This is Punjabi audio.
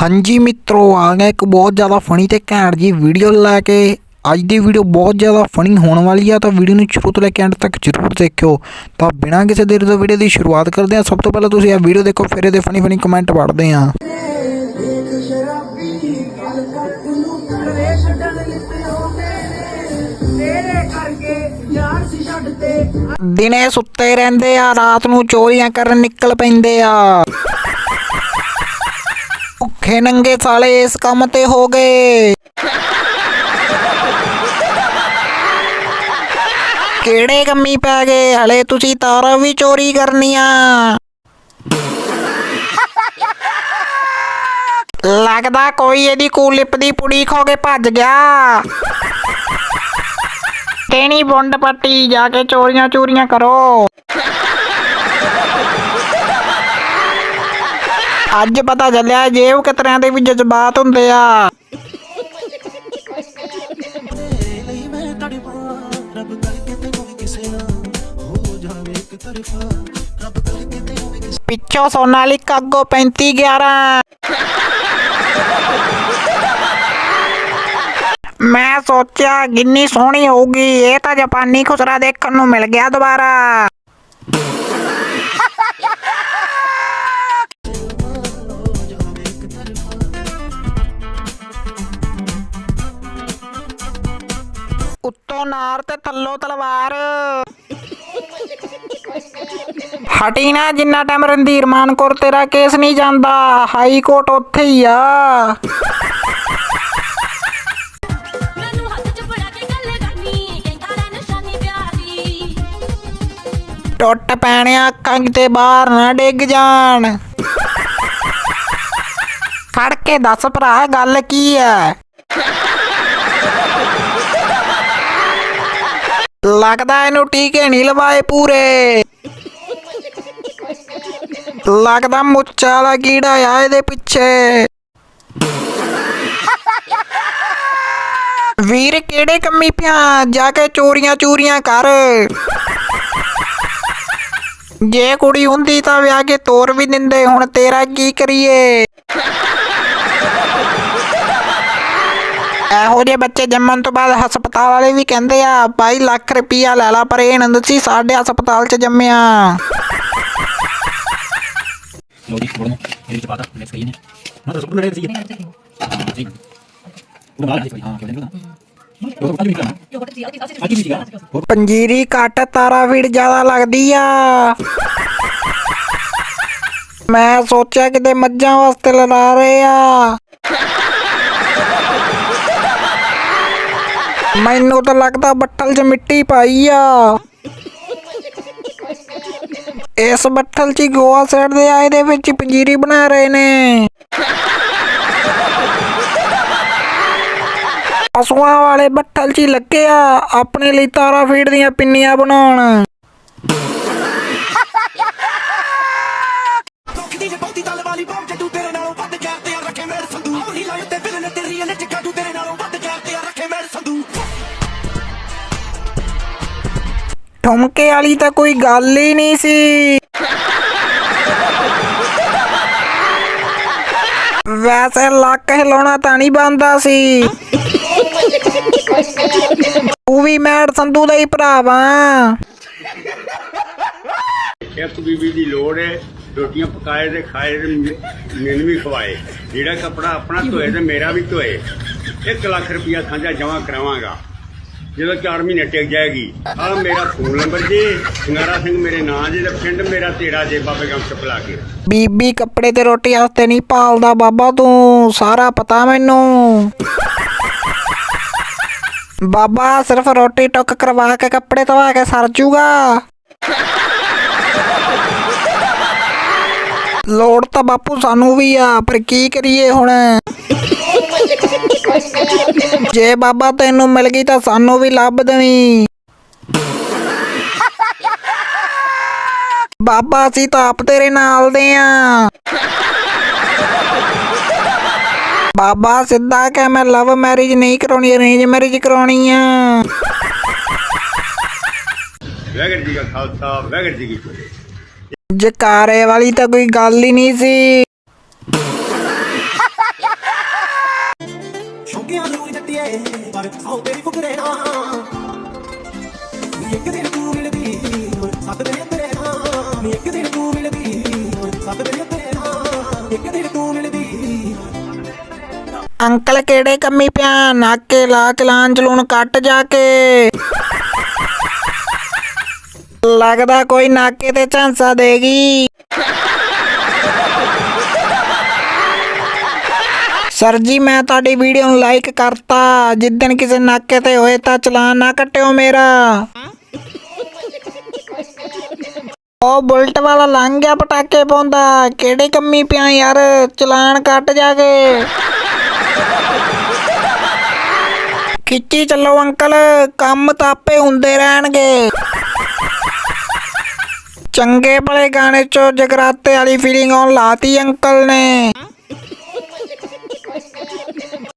ਹਾਂਜੀ ਮਿੱਤਰੋ ਆ ਗਿਆ ਇੱਕ ਬਹੁਤ ਜ਼ਿਆਦਾ ਫਨੀ ਤੇ ਘੈਂਟ ਜੀ ਵੀਡੀਓ ਲੈ ਕੇ। ਅੱਜ ਦੀ ਵੀਡੀਓ ਬਹੁਤ ਜ਼ਿਆਦਾ ਫਨੀ ਹੋਣ ਵਾਲੀ ਆ ਤਾਂ ਵੀਡੀਓ ਨੂੰ ਸ਼ੁਰੂ ਤੋਂ ਲੈ ਕੇ ਐਂਡ ਤੱਕ ਜ਼ਰੂਰ ਦੇਖਿਓ। ਤਾਂ ਬਿਨਾਂ ਕਿਸੇ ਦੇਰ ਤੋਂ ਵੀਡੀਓ ਦੀ ਸ਼ੁਰੂਆਤ ਕਰਦੇ ਹਾਂ ਸਭ ਤੋਂ ਪਹਿਲਾਂ ਤੁਸੀਂ ਇਹ ਵੀਡੀਓ ਦੇਖੋ ਫਿਰ ਇਹਦੇ ਫਨੀ ਫਨੀ ਕਮੈਂਟ ਪੜ੍ਹਦੇ ਹਾਂ ਦਿਨੇ ਸੁੱਤੇ ਰਹਿੰਦੇ ਆ ਰਾਤ ਨੂੰ ਚੋਰੀਆਂ ਕਰਨ ਨਿਕਲ ਪੈਂਦੇ ਆ। ਭੁੱਖੇ ਨੰਗੇ ਸਾਲੇ ਇਸ ਕੰਮ ਤੇ ਹੋ ਗਏ। ਕਿਹੜੇ ਕੰਮੀ ਪੈ ਗਏ? ਹਲੇ ਤੁਸੀਂ ਤਾਰਾਂ ਵੀ ਚੋਰੀ ਕਰਨੀਆਂ। ਲੱਗਦਾ ਕੋਈ ਇਹਦੀ ਕੂਲਿਪ ਦੀ ਪੁੜੀ ਖੋ ਕੇ ਭੱਜ ਗਿਆ। ਕਿਹਨੀ ਬੁੰਡ ਪੱਟੀ ਜਾ ਕੇ ਚੋਰੀਆਂ ਚੋਰੀਆਂ ਕਰੋ। ਅੱਜ ਪਤਾ ਚੱਲਿਆ ਜੇਬ ਕਿਤਰਿਆਂ ਦੇ ਵੀ ਜਜ਼ਬਾਤ ਹੁੰਦੇ ਆ। ਰੱਬ ਕਰਕੇ ਤੈਨੂੰ ਵੀ ਕਿਸੇ ਨਾ ਹੋ ਜਾਵੇ ਇੱਕ ਤਰਫਾ ਰੱਬ ਕਰਕੇ ਤੈਨੂੰ ਵੀ ਕਿਸੇ ਪਿੱਛੋਂ ਸੋਨਾਲਿਕ ਅੱਗੋਂ 35 11 ਮੈਂ ਸੋਚਿਆ ਕਿੰਨੀ ਸੋਹਣੀ ਹੋਊਗੀ, ਇਹ ਤਾਂ ਜਾਪਾਨੀ ਖੁਸਰਾ ਦੇਖਣ ਨੂੰ ਮਿਲ ਗਿਆ ਦੁਬਾਰਾ। ਉੱਤੋਂ ਨਾਰ ਤੇ ਥੱਲੋਂ ਤਲਵਾਰ। ਹਟੀ ਨਾ ਜਿੰਨਾ ਟਾਈਮ ਰਣਧੀਰ ਮਾਨਕੌਰ ਤੇਰਾ ਕੇਸ ਨਹੀਂ ਜਾਂਦਾ ਹਾਈ ਕੋਰਟ ਉੱਥੇ ਹੀ ਆ। ਫੜਾ ਟੁੱਟ ਪੈਣਿਆ ਅੱਖਾਂ ਕਿਤੇ ਬਾਹਰ ਨਾ ਡਿੱਗ ਜਾਣ। ਖੜ ਕੇ ਦੱਸ ਭਰਾ ਗੱਲ ਕੀ ਹੈ ਲੱਗਦਾ ਇਹਨੂੰ ਟੀਕੇ ਨਹੀਂ ਲਵਾਏ ਪੂਰੇ। ਲੱਗਦਾ ਮੁੱਛਾਂ ਵਾਲਾ ਕੀੜਾ ਆ ਇਹਦੇ ਪਿੱਛੇ। ਵੀਰ, ਕਿਹੜੇ ਕੰਮੀ ਪਿਆ? ਜਾ ਕੇ ਚੋਰੀਆਂ ਚੂਰੀਆਂ ਕਰ। ਜੇ ਕੁੜੀ ਹੁੰਦੀ ਤਾਂ ਵਿਆਹ ਕੇ ਤੋਰ ਵੀ ਦਿੰਦੇ, ਹੁਣ ਤੇਰਾ ਕੀ ਕਰੀਏ? ਇਹੋ ਜਿਹੇ ਬੱਚੇ ਜੰਮਣ ਤੋਂ ਬਾਅਦ ਹਸਪਤਾਲ ਵਾਲੇ ਵੀ ਕਹਿੰਦੇ ਆ ਭਾਈ ਲੱਖ ਰੁਪਈਆ ਲੈ ਲਾ ਪਰ ਇਹ ਨੰਦ ਸੀ ਸਾਡੇ ਹਸਪਤਾਲ 'ਚ ਜੰਮਿਆ ਲੋ ਜੀ ਥੋੜਾ ਇਹਦੇ ਵਿੱਚ ਪਾਤਾ ਮਿਕਸ ਕਰੀਏ ਨੇ ਨਾ ਤਾਂ ਸੁਪਰ ਲੜੇ ਸੀ ਹਾਂ ਜੀ ਉਹ ਨਾਲ ਹਾਂ ਕਿਉਂ ਨਹੀਂ ਪਤਾ ਉਹ ਅੱਜ ਵੀ ਕਰਾਂ ਅੱਜ ਵੀ ਸੀਗਾ। ਹੋਰ? ਪੰਜੀਰੀ ਘੱਟ ਤਾਰਾ ਵੀੜ ਜ਼ਿਆਦਾ ਲੱਗਦੀ ਆ। ਮੈਂ ਸੋਚਿਆ ਕਿਤੇ ਮੱਝਾਂ ਵਾਸਤੇ ਲੜਾ ਰਹੇ ਆ। ਮੈਨੂੰ ਤਾਂ ਲੱਗਦਾ ਬੱਠਲ 'ਚ ਮਿੱਟੀ ਪਾਈ ਆ। ਇਸ ਬੱਠਲ 'ਚ ਹੀ ਗੋਆ ਦੇ ਆਏ ਦੇ ਵਿੱਚ ਪੰਜੀਰੀ ਬਣਾ ਰਹੇ ਨੇ। ਪਸ਼ੂਆਂ ਵਾਲੇ ਬੱਠਲ 'ਚ ਹੀ ਲੱਗੇ ਆ, ਆਪਣੇ ਲਈ ਤਾਰਾ ਫੀਡ ਦੀਆਂ ਪਿੰਨੀਆਂ ਬਣਾਉਣ। ਠੁਮਕੇ ਵਾਲੀ ਤਾਂ ਕੋਈ ਗੱਲ ਹੀ ਨਹੀਂ ਸੀ। ਵੈਸੇ ਲੱਕ ਹਿਲਾਉਣਾ ਤਾਂ ਨਹੀਂ ਬੰਦਾ ਸੀ। ਤੂੰ ਵੀ ਮੈਡ ਸੰਧੂ ਦਾ ਹੀ ਭਰਾ ਵਾਂ ਇੱਕ ਬੀਬੀ ਦੀ ਲੋੜ ਹੈ, ਰੋਟੀਆਂ ਪਕਾਏ ਤੇ ਖਾਏ ਤੇ ਮੈਨੂੰ ਵੀ ਖਵਾਏ। ਜਿਹੜਾ ਕਪੜਾ ਆਪਣਾ ਧੋਏ ਤੇ ਮੇਰਾ ਵੀ ਧੋਏ। 1 ਲੱਖ ਰੁਪਇਆ ਸਾਂਝਾ ਜਮਾ ਕਰਾਵਾਂਗਾ। ਜਦੋਂ 4 ਮਹੀਨੇ ਟਿਕ ਜਾਏਗੀ ਆ ਮੇਰਾ ਫੋਨ ਨੰਬਰ ਜੀ ਸਿੰਗਾਰਾ ਸਿੰਘ ਮੇਰੇ ਨਾਂ ਜੀ ਤੇ ਪਿੰਡ ਮੇਰਾ ਤੇੜਾ ਜੇ ਬਾਬੇ ਗਮ ਚਪਲਾ ਕੇ। ਬੀਬੀ ਕੱਪੜੇ ਤੇ ਰੋਟੀ ਵਾਸਤੇ ਨਹੀਂ ਪਾਲਦਾ ਬਾਬਾ ਤੂੰ ਸਾਰਾ ਪਤਾ ਮੈਨੂੰ। ਬਾਬਾ ਸਿਰਫ ਰੋਟੀ ਟੁੱਕ ਕਰਵਾ ਕੇ ਕੱਪੜੇ ਧਵਾ ਕੇ ਸਰ ਜੂਗਾ। ਲੋੜ ਤਾਂ ਬਾਪੂ ਸਾਨੂੰ ਵੀ ਆ ਪਰ ਕੀ ਕਰੀਏ ਹੁਣ? ਜੇ ਬਾਬਾ ਤੈਨੂੰ ਮਿਲ ਗਈ ਤਾਂ ਸਾਨੂੰ ਵੀ ਲੱਭ ਦੇਵੀਂ। ਬਾਬਾ ਅਸੀਂ ਤਾਂ ਆਪ ਤੇਰੇ ਨਾਲ ਦੇ ਆ। ਬਾਬਾ ਸਿੱਧਾ ਕਹਿ ਮੈਂ ਲਵ ਮੈਰਿਜ ਨਹੀਂ ਕਰਾਉਣੀ ਅਰੇਂਜ ਮੈਰਿਜ ਕਰਾਉਣੀ ਆ। ਵੈਗੜ ਜੀ ਦਾ ਖਾਲਸਾ ਵੈਗੜ ਜੀ ਕੀ ਫਤਿਹ। ਜਕਾਰੇ ਵਾਲੀ ਤਾਂ ਕੋਈ ਗੱਲ ਹੀ ਨਹੀਂ ਸੀ। ਵੇ ਪਰ ਤੇਰੀ ਫੁਕਰੇ ਨਾ। ਇੱਕ ਦਿਨ ਤੂੰ ਮਿਲਦੀ ਹੋਰ ਸੱਤ ਦਿਨ ਤੇਰੇ ਨਾਲ ਇੱਕ ਦਿਨ ਤੂੰ ਮਿਲਦੀ ਹੋਰ ਸੱਤ ਦਿਨ ਤੇਰੇ ਨਾਲ ਇੱਕ ਦਿਨ ਤੂੰ ਮਿਲਦੀ। ਅੰਕਲ ਕਿਹੜੇ ਕੰਮੀ ਪਿਆ? ਨਾਕੇ ਲਾ ਚਲਾਨ ਚਲੂਣ ਕੱਟ ਜਾ ਕੇ। ਲੱਗਦਾ ਕੋਈ ਨਾਕੇ ਤੇ ਝਾਂਸਾ ਦੇਗੀ। ਸਰ ਜੀ, ਮੈਂ ਤੁਹਾਡੀ ਵੀਡੀਓ ਨੂੰ ਲਾਈਕ ਕਰਤਾ। ਜਿੱਦਣ ਕਿਸੇ ਨਾਕੇ ਤੇ ਹੋਏ ਤਾਂ ਚਲਾਨ ਨਾ ਕੱਟਿਓ ਮੇਰਾ। ਉਹ ਬੁਲਟ ਵਾਲਾ ਲੰਘ ਗਿਆ ਪਟਾਕੇ ਪਾਉਂਦਾ। ਕਿਹੜੇ ਕੰਮੀ ਪਿਆ ਯਾਰ? ਚਲਾਨ ਕੱਟ ਜਾ ਕੇ ਖਿੱਚੀ ਚੱਲੋ ਅੰਕਲ। ਕੰਮ ਤਾਂ ਆਪੇ ਹੁੰਦੇ ਰਹਿਣਗੇ। ਚੰਗੇ ਭਲੇ ਗਾਣੇ ਚੋਂ ਜਗਰਾਤੇ ਵਾਲੀ ਫੀਲਿੰਗ ਆਉਣ ਲਾਤੀ ਅੰਕਲ ਨੇ।